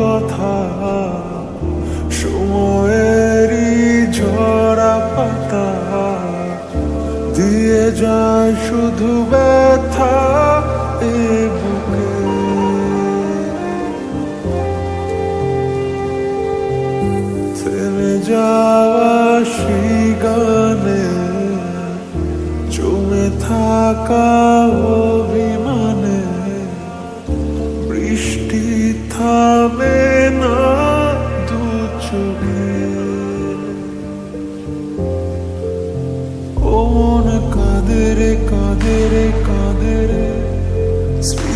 কথা, সময়েরই ঝরা পাতা, দিয়ে যায় শুধু ব্যথা এ বুকে। যাওয়া সেই গানে, জমে থাকা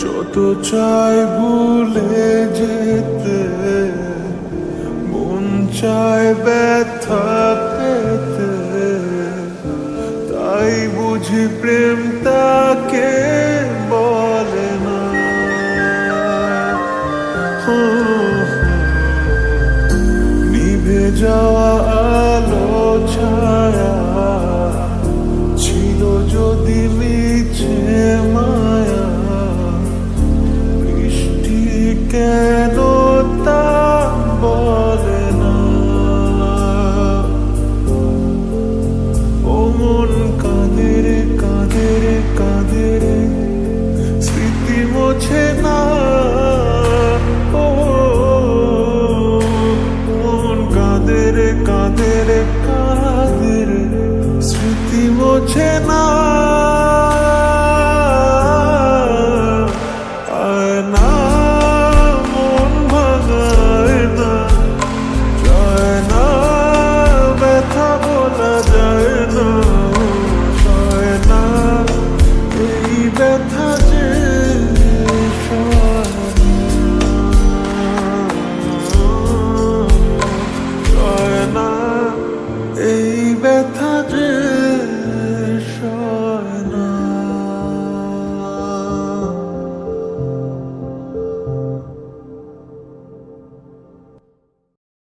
যত চাই ভুলে যেতে, মন চায় ব্যথা পেতে। তাই বুঝি প্রেম তাকে বলে না। নিভে যাওয়া mind.